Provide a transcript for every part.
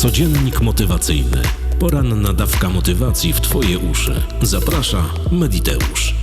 Codziennik motywacyjny. Poranna dawka motywacji w Twoje uszy. Zaprasza Mediteusz.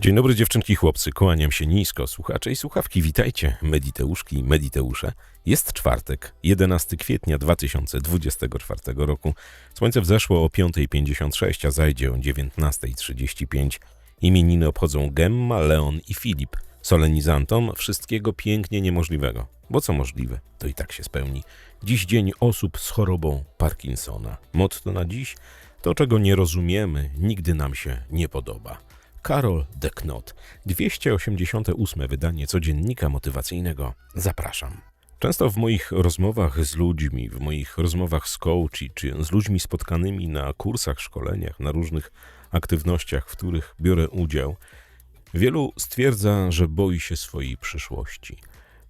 Dzień dobry dziewczynki chłopcy, kłaniam się nisko, słuchacze i słuchawki, witajcie, mediteuszki i mediteusze. Jest czwartek, 11 kwietnia 2024 roku. Słońce wzeszło o 5.56, a zajdzie o 19.35. Imieniny obchodzą Gemma, Leon i Filip. Solenizantom wszystkiego pięknie niemożliwego, bo co możliwe, to i tak się spełni. Dziś dzień osób z chorobą Parkinsona. Motto na dziś to, czego nie rozumiemy, nigdy nam się nie podoba. Karol de Knot, 288 wydanie codziennika motywacyjnego. Zapraszam. Często w moich rozmowach z ludźmi, w moich rozmowach z coachi, czy z ludźmi spotkanymi na kursach, szkoleniach, na różnych aktywnościach, w których biorę udział, wielu stwierdza, że boi się swojej przyszłości.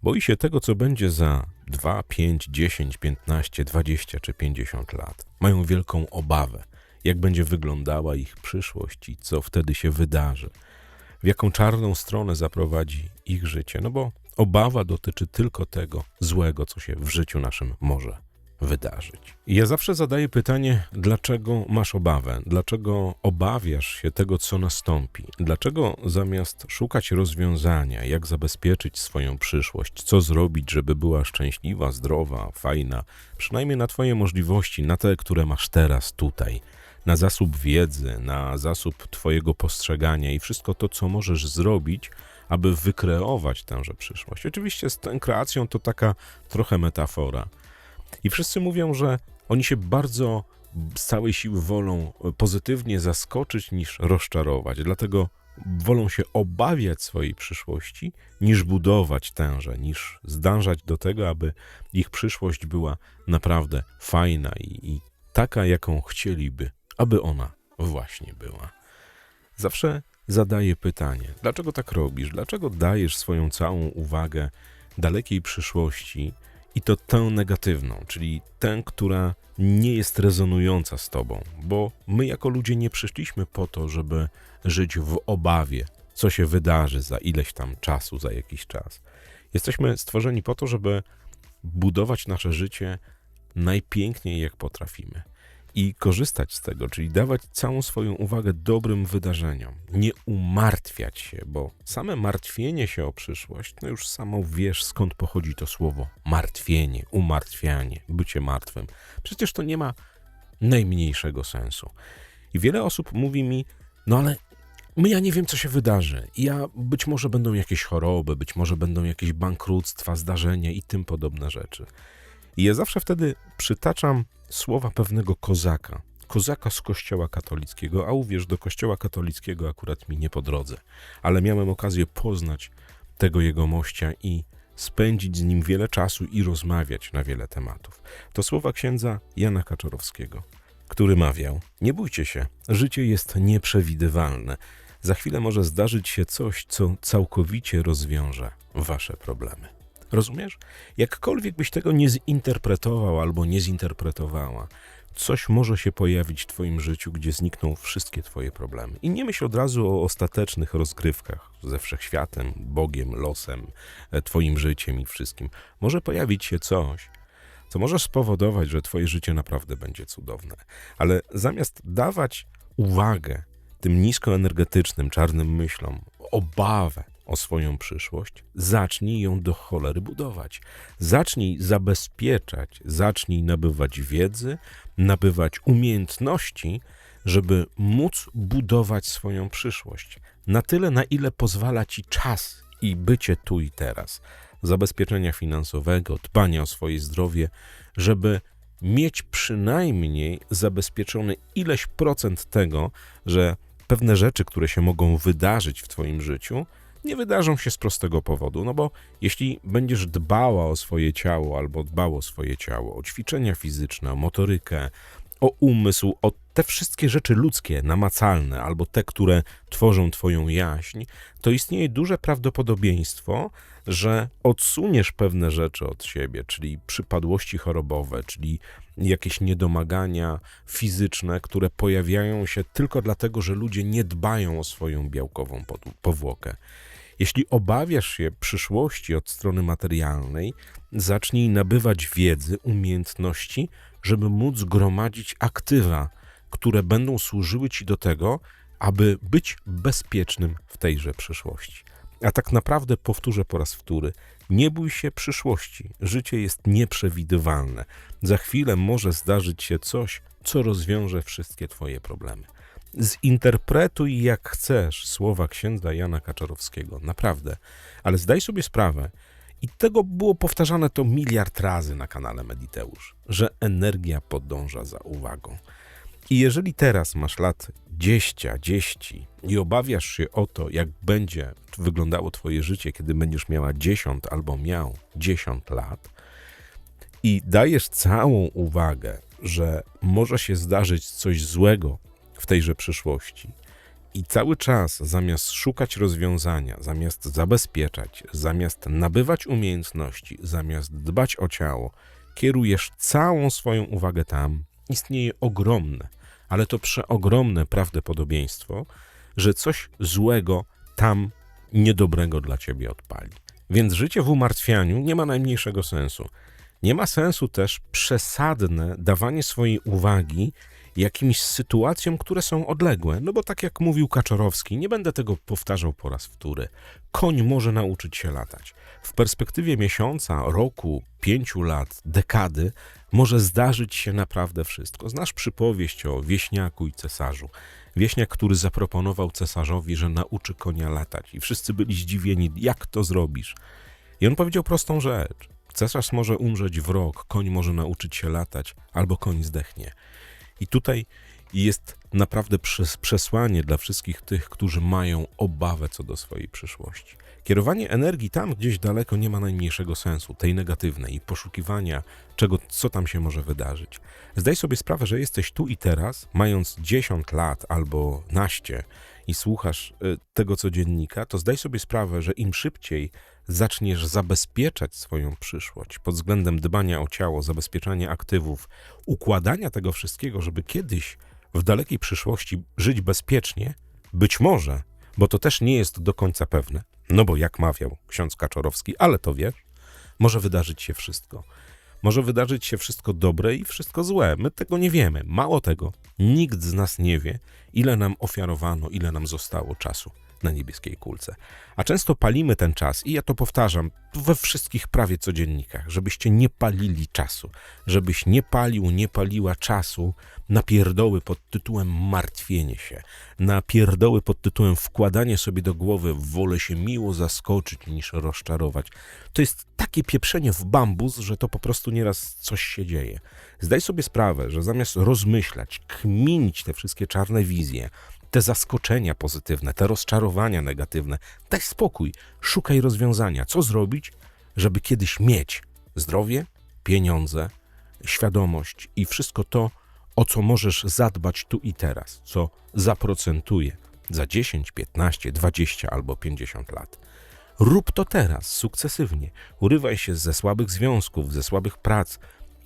Boi się tego, co będzie za 2, 5, 10, 15, 20 czy 50 lat. Mają wielką obawę jak będzie wyglądała ich przyszłość i co wtedy się wydarzy, w jaką czarną stronę zaprowadzi ich życie, no bo obawa dotyczy tylko tego złego, co się w życiu naszym może wydarzyć. Ja zawsze zadaję pytanie, dlaczego masz obawę? Dlaczego obawiasz się tego, co nastąpi? Dlaczego zamiast szukać rozwiązania, jak zabezpieczyć swoją przyszłość, co zrobić, żeby była szczęśliwa, zdrowa, fajna, przynajmniej na Twoje możliwości, na te, które masz teraz, tutaj, na zasób wiedzy, na zasób Twojego postrzegania i wszystko to, co możesz zrobić, aby wykreować tęże przyszłość. Oczywiście z tą kreacją to taka trochę metafora. I wszyscy mówią, że oni się bardzo z całej siły wolą pozytywnie zaskoczyć niż rozczarować. Dlatego wolą się obawiać swojej przyszłości, niż budować tęże, niż zdążać do tego, aby ich przyszłość była naprawdę fajna i, i taka, jaką chcieliby aby ona właśnie była. Zawsze zadaję pytanie: dlaczego tak robisz? Dlaczego dajesz swoją całą uwagę dalekiej przyszłości i to tę negatywną, czyli tę, która nie jest rezonująca z tobą? Bo my, jako ludzie, nie przyszliśmy po to, żeby żyć w obawie, co się wydarzy za ileś tam czasu, za jakiś czas. Jesteśmy stworzeni po to, żeby budować nasze życie najpiękniej, jak potrafimy i korzystać z tego, czyli dawać całą swoją uwagę dobrym wydarzeniom, nie umartwiać się, bo same martwienie się o przyszłość, no już samo wiesz skąd pochodzi to słowo martwienie, umartwianie, bycie martwym. Przecież to nie ma najmniejszego sensu. I wiele osób mówi mi, no ale my ja nie wiem, co się wydarzy. Ja być może będą jakieś choroby, być może będą jakieś bankructwa, zdarzenia i tym podobne rzeczy. I ja zawsze wtedy przytaczam słowa pewnego kozaka, kozaka z kościoła katolickiego, a uwierz, do kościoła katolickiego akurat mi nie po drodze, ale miałem okazję poznać tego jego mościa i spędzić z nim wiele czasu i rozmawiać na wiele tematów. To słowa księdza Jana Kaczorowskiego, który mawiał: Nie bójcie się, życie jest nieprzewidywalne. Za chwilę może zdarzyć się coś, co całkowicie rozwiąże wasze problemy. Rozumiesz? Jakkolwiek byś tego nie zinterpretował albo nie zinterpretowała, coś może się pojawić w Twoim życiu, gdzie znikną wszystkie Twoje problemy. I nie myśl od razu o ostatecznych rozgrywkach ze wszechświatem, Bogiem, losem, e, Twoim życiem i wszystkim. Może pojawić się coś, co może spowodować, że Twoje życie naprawdę będzie cudowne. Ale zamiast dawać uwagę tym niskoenergetycznym, czarnym myślom, obawę, o swoją przyszłość, zacznij ją do cholery budować. Zacznij zabezpieczać, zacznij nabywać wiedzy, nabywać umiejętności, żeby móc budować swoją przyszłość. Na tyle, na ile pozwala ci czas i bycie tu i teraz. Zabezpieczenia finansowego, dbania o swoje zdrowie, żeby mieć przynajmniej zabezpieczony ileś procent tego, że pewne rzeczy, które się mogą wydarzyć w Twoim życiu, nie wydarzą się z prostego powodu, no bo jeśli będziesz dbała o swoje ciało albo dbało o swoje ciało, o ćwiczenia fizyczne, o motorykę, o umysł, o te wszystkie rzeczy ludzkie, namacalne, albo te, które tworzą Twoją jaźń, to istnieje duże prawdopodobieństwo, że odsuniesz pewne rzeczy od siebie, czyli przypadłości chorobowe, czyli jakieś niedomagania fizyczne, które pojawiają się tylko dlatego, że ludzie nie dbają o swoją białkową powłokę. Jeśli obawiasz się przyszłości od strony materialnej, zacznij nabywać wiedzy, umiejętności, żeby móc gromadzić aktywa, które będą służyły ci do tego, aby być bezpiecznym w tejże przyszłości. A tak naprawdę powtórzę po raz wtóry: nie bój się przyszłości. Życie jest nieprzewidywalne. Za chwilę może zdarzyć się coś, co rozwiąże wszystkie Twoje problemy. Zinterpretuj jak chcesz słowa księdza Jana Kaczorowskiego, naprawdę, ale zdaj sobie sprawę, i tego było powtarzane to miliard razy na kanale Mediteusz, że energia podąża za uwagą. I jeżeli teraz masz lat 10, 10 i obawiasz się o to, jak będzie wyglądało Twoje życie, kiedy będziesz miała 10 albo miał 10 lat, i dajesz całą uwagę, że może się zdarzyć coś złego w tejże przyszłości, i cały czas zamiast szukać rozwiązania, zamiast zabezpieczać, zamiast nabywać umiejętności, zamiast dbać o ciało, kierujesz całą swoją uwagę tam, istnieje ogromne, ale to przeogromne prawdopodobieństwo, że coś złego tam niedobrego dla ciebie odpali. Więc życie w umartwianiu nie ma najmniejszego sensu. Nie ma sensu też przesadne dawanie swojej uwagi jakimś sytuacjom, które są odległe. No bo tak jak mówił Kaczorowski, nie będę tego powtarzał po raz wtóry. Koń może nauczyć się latać. W perspektywie miesiąca, roku, pięciu lat, dekady może zdarzyć się naprawdę wszystko. Znasz przypowieść o wieśniaku i cesarzu. Wieśniak, który zaproponował cesarzowi, że nauczy konia latać, i wszyscy byli zdziwieni, jak to zrobisz. I on powiedział prostą rzecz. Cesarz może umrzeć w rok, koń może nauczyć się latać, albo koń zdechnie. I tutaj jest naprawdę przes- przesłanie dla wszystkich tych, którzy mają obawę co do swojej przyszłości. Kierowanie energii tam gdzieś daleko nie ma najmniejszego sensu, tej negatywnej, i poszukiwania czego, co tam się może wydarzyć. Zdaj sobie sprawę, że jesteś tu i teraz, mając 10 lat albo naście i słuchasz y, tego codziennika, to zdaj sobie sprawę, że im szybciej zaczniesz zabezpieczać swoją przyszłość pod względem dbania o ciało, zabezpieczania aktywów, układania tego wszystkiego, żeby kiedyś w dalekiej przyszłości żyć bezpiecznie, być może, bo to też nie jest do końca pewne, no bo jak mawiał ksiądz Kaczorowski, ale to wiesz, może wydarzyć się wszystko. Może wydarzyć się wszystko dobre i wszystko złe. My tego nie wiemy. Mało tego, nikt z nas nie wie, ile nam ofiarowano, ile nam zostało czasu na niebieskiej kulce. A często palimy ten czas, i ja to powtarzam we wszystkich prawie codziennikach, żebyście nie palili czasu, żebyś nie palił, nie paliła czasu na pierdoły pod tytułem martwienie się, na pierdoły pod tytułem wkładanie sobie do głowy, wolę się miło zaskoczyć niż rozczarować. To jest takie pieprzenie w bambus, że to po prostu nieraz coś się dzieje. Zdaj sobie sprawę, że zamiast rozmyślać, kminić te wszystkie czarne wizje, te zaskoczenia pozytywne, te rozczarowania negatywne. Daj spokój, szukaj rozwiązania. Co zrobić, żeby kiedyś mieć zdrowie, pieniądze, świadomość i wszystko to, o co możesz zadbać tu i teraz, co zaprocentuje za 10, 15, 20 albo 50 lat. Rób to teraz, sukcesywnie. Urywaj się ze słabych związków, ze słabych prac.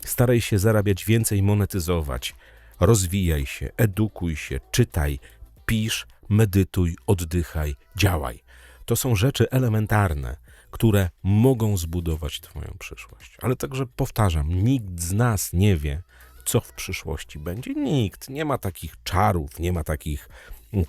Staraj się zarabiać więcej, monetyzować. Rozwijaj się, edukuj się, czytaj, pisz, medytuj, oddychaj, działaj. To są rzeczy elementarne, które mogą zbudować Twoją przyszłość. Ale także powtarzam, nikt z nas nie wie, co w przyszłości będzie. Nikt. Nie ma takich czarów, nie ma takich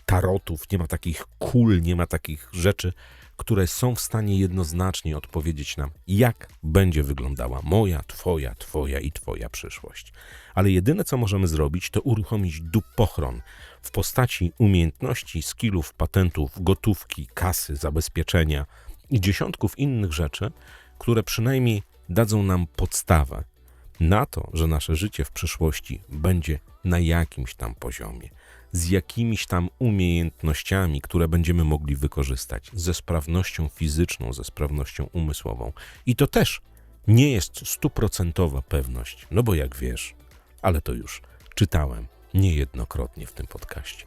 tarotów, nie ma takich kul, nie ma takich rzeczy, które są w stanie jednoznacznie odpowiedzieć nam, jak będzie wyglądała moja, Twoja, Twoja i Twoja przyszłość. Ale jedyne, co możemy zrobić, to uruchomić dupochron w postaci umiejętności, skillów, patentów, gotówki, kasy, zabezpieczenia i dziesiątków innych rzeczy, które przynajmniej dadzą nam podstawę na to, że nasze życie w przyszłości będzie na jakimś tam poziomie, z jakimiś tam umiejętnościami, które będziemy mogli wykorzystać, ze sprawnością fizyczną, ze sprawnością umysłową. I to też nie jest stuprocentowa pewność, no bo jak wiesz, ale to już czytałem niejednokrotnie w tym podcaście.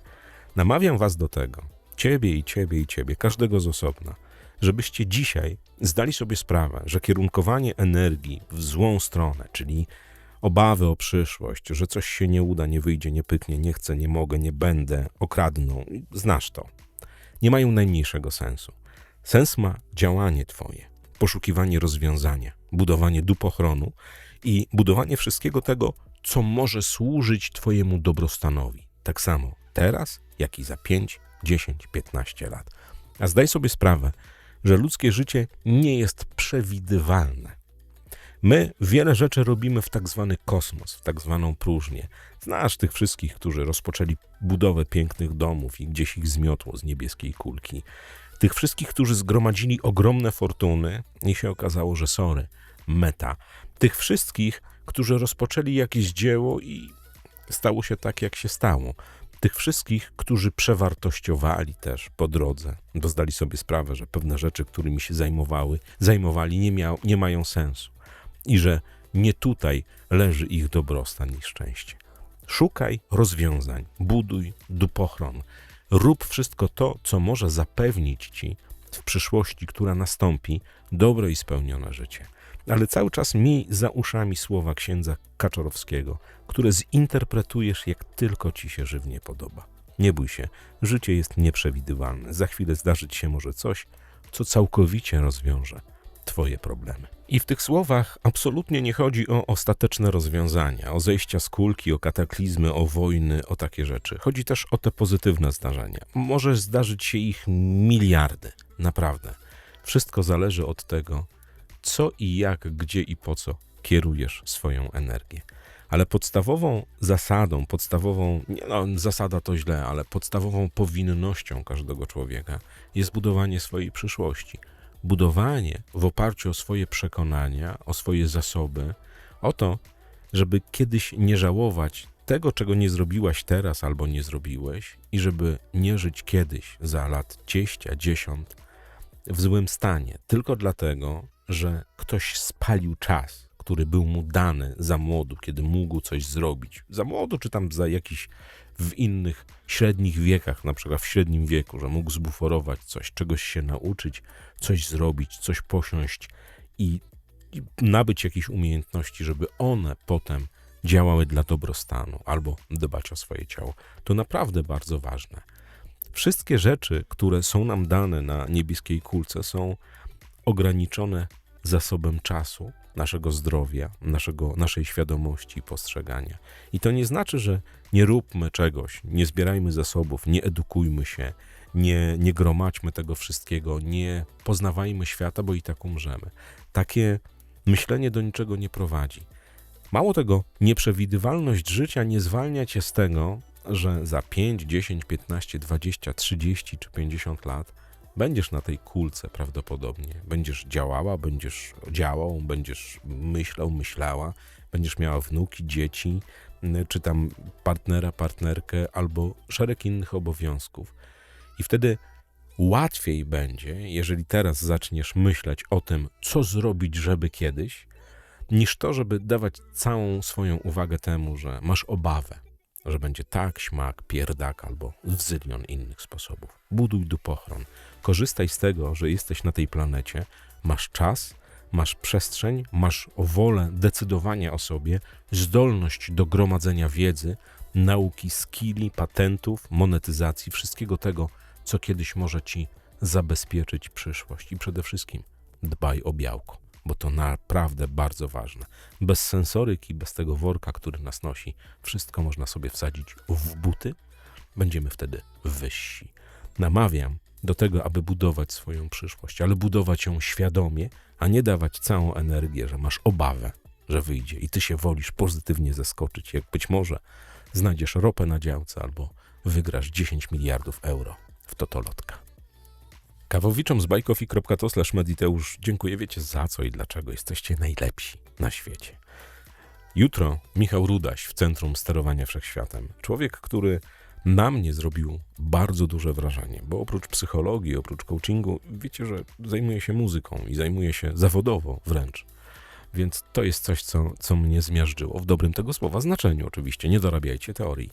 Namawiam Was do tego, Ciebie i Ciebie i Ciebie, każdego z osobna, żebyście dzisiaj zdali sobie sprawę, że kierunkowanie energii w złą stronę, czyli obawy o przyszłość, że coś się nie uda, nie wyjdzie, nie pyknie, nie chcę, nie mogę, nie będę, okradną, znasz to, nie mają najmniejszego sensu. Sens ma działanie Twoje, poszukiwanie rozwiązania, budowanie dupochronu i budowanie wszystkiego tego, co może służyć Twojemu dobrostanowi. Tak samo teraz, jak i za 5, 10, 15 lat. A zdaj sobie sprawę, że ludzkie życie nie jest przewidywalne. My wiele rzeczy robimy w tak zwany kosmos, w tak zwaną próżnię. Znasz tych wszystkich, którzy rozpoczęli budowę pięknych domów i gdzieś ich zmiotło z niebieskiej kulki. Tych wszystkich, którzy zgromadzili ogromne fortuny i się okazało, że sorry, meta. Tych wszystkich, którzy rozpoczęli jakieś dzieło i stało się tak, jak się stało. Tych wszystkich, którzy przewartościowali też po drodze, bo zdali sobie sprawę, że pewne rzeczy, którymi się zajmowały, zajmowali, nie, miał, nie mają sensu i że nie tutaj leży ich dobrostan i szczęście. Szukaj rozwiązań, buduj dupochron, rób wszystko to, co może zapewnić ci w przyszłości, która nastąpi, dobre i spełnione życie. Ale cały czas miej za uszami słowa księdza Kaczorowskiego, które zinterpretujesz jak tylko ci się żywnie podoba. Nie bój się, życie jest nieprzewidywalne. Za chwilę zdarzyć się może coś, co całkowicie rozwiąże Twoje problemy. I w tych słowach absolutnie nie chodzi o ostateczne rozwiązania, o zejścia z kulki, o kataklizmy, o wojny, o takie rzeczy. Chodzi też o te pozytywne zdarzenia. Może zdarzyć się ich miliardy, naprawdę. Wszystko zależy od tego, co i jak, gdzie i po co kierujesz swoją energię. Ale podstawową zasadą, podstawową, nie no, zasada to źle, ale podstawową powinnością każdego człowieka jest budowanie swojej przyszłości budowanie w oparciu o swoje przekonania, o swoje zasoby, o to, żeby kiedyś nie żałować tego, czego nie zrobiłaś teraz albo nie zrobiłeś, i żeby nie żyć kiedyś za lat 10, 10 w złym stanie, tylko dlatego, że ktoś spalił czas, który był mu dany za młodu, kiedy mógł coś zrobić. Za młodu, czy tam za jakiś w innych średnich wiekach, na przykład w średnim wieku, że mógł zbuforować coś, czegoś się nauczyć, coś zrobić, coś posiąść i, i nabyć jakieś umiejętności, żeby one potem działały dla dobrostanu albo dbać o swoje ciało. To naprawdę bardzo ważne. Wszystkie rzeczy, które są nam dane na niebieskiej kulce, są ograniczone zasobem czasu, naszego zdrowia, naszego, naszej świadomości i postrzegania. I to nie znaczy, że nie róbmy czegoś, nie zbierajmy zasobów, nie edukujmy się, nie, nie gromadźmy tego wszystkiego, nie poznawajmy świata, bo i tak umrzemy. Takie myślenie do niczego nie prowadzi. Mało tego, nieprzewidywalność życia nie zwalnia cię z tego, że za 5, 10, 15, 20, 30 czy 50 lat będziesz na tej kulce prawdopodobnie. Będziesz działała, będziesz działał, będziesz myślał, myślała, będziesz miała wnuki, dzieci, czy tam partnera, partnerkę, albo szereg innych obowiązków. I wtedy łatwiej będzie, jeżeli teraz zaczniesz myśleć o tym, co zrobić, żeby kiedyś, niż to, żeby dawać całą swoją uwagę temu, że masz obawę, że będzie tak, śmak, pierdak albo wzylion innych sposobów. Buduj dupochron. Korzystaj z tego, że jesteś na tej planecie, masz czas, masz przestrzeń, masz wolę decydowania o sobie, zdolność do gromadzenia wiedzy, nauki, skilli, patentów, monetyzacji, wszystkiego tego, co kiedyś może ci zabezpieczyć przyszłość. I przede wszystkim dbaj o białko, bo to naprawdę bardzo ważne. Bez sensoryki, bez tego worka, który nas nosi, wszystko można sobie wsadzić w buty, będziemy wtedy wyżsi. Namawiam do tego, aby budować swoją przyszłość, ale budować ją świadomie, a nie dawać całą energię, że masz obawę, że wyjdzie i ty się wolisz pozytywnie zaskoczyć, jak być może znajdziesz ropę na działce albo wygrasz 10 miliardów euro w Totolotka. Kawowiczom z bajkofi.to mediteusz dziękuję, wiecie za co i dlaczego jesteście najlepsi na świecie. Jutro Michał Rudaś w Centrum Sterowania Wszechświatem. Człowiek, który na mnie zrobił bardzo duże wrażenie, bo oprócz psychologii, oprócz coachingu, wiecie, że zajmuję się muzyką i zajmuję się zawodowo wręcz. Więc to jest coś, co, co mnie zmiażdżyło, w dobrym tego słowa znaczeniu oczywiście, nie dorabiajcie teorii.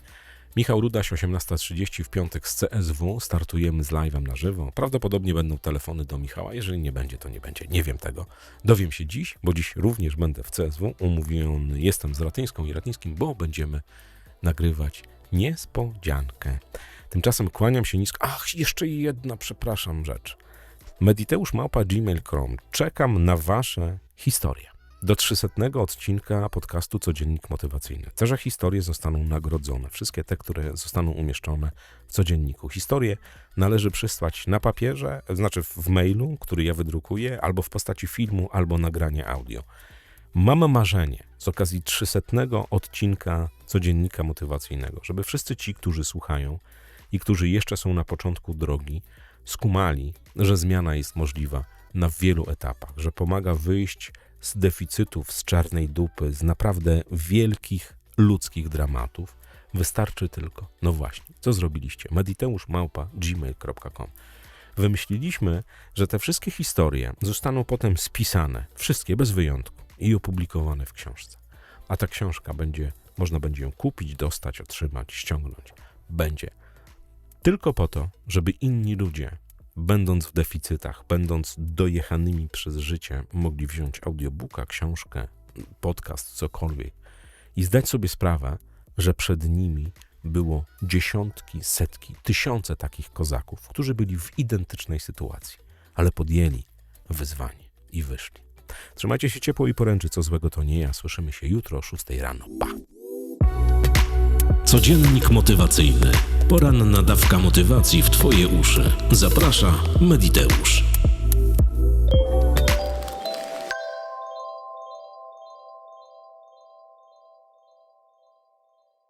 Michał Rudaś, 18.30 w piątek z CSW. Startujemy z live'em na żywo. Prawdopodobnie będą telefony do Michała. Jeżeli nie będzie, to nie będzie. Nie wiem tego. Dowiem się dziś, bo dziś również będę w CSW. Umówiony jestem z Ratyńską i Ratyńskim, bo będziemy nagrywać niespodziankę. Tymczasem kłaniam się nisko. Ach, jeszcze jedna, przepraszam, rzecz. mediteuszmałpa.gmail.com. Czekam na wasze historie. Do 300 odcinka podcastu Codziennik Motywacyjny. Te historie zostaną nagrodzone. Wszystkie te, które zostaną umieszczone w codzienniku. Historie należy przysłać na papierze, znaczy w mailu, który ja wydrukuję, albo w postaci filmu, albo nagrania audio. Mam marzenie z okazji 300 odcinka Codziennika Motywacyjnego, żeby wszyscy ci, którzy słuchają i którzy jeszcze są na początku drogi, skumali, że zmiana jest możliwa na wielu etapach, że pomaga wyjść z deficytów, z czarnej dupy, z naprawdę wielkich ludzkich dramatów. Wystarczy tylko, no właśnie, co zrobiliście? mediteuszmałpa.gmail.com Wymyśliliśmy, że te wszystkie historie zostaną potem spisane, wszystkie bez wyjątku, i opublikowane w książce. A ta książka będzie, można będzie ją kupić, dostać, otrzymać, ściągnąć. Będzie tylko po to, żeby inni ludzie, będąc w deficytach, będąc dojechanymi przez życie, mogli wziąć audiobooka, książkę, podcast, cokolwiek i zdać sobie sprawę, że przed nimi było dziesiątki, setki, tysiące takich kozaków, którzy byli w identycznej sytuacji, ale podjęli wyzwanie i wyszli. Trzymajcie się ciepło i poręczy, co złego to nie ja. Słyszymy się jutro o 6 rano. Pa! Codziennik motywacyjny. Poranna dawka motywacji w Twoje uszy. Zaprasza Mediteusz.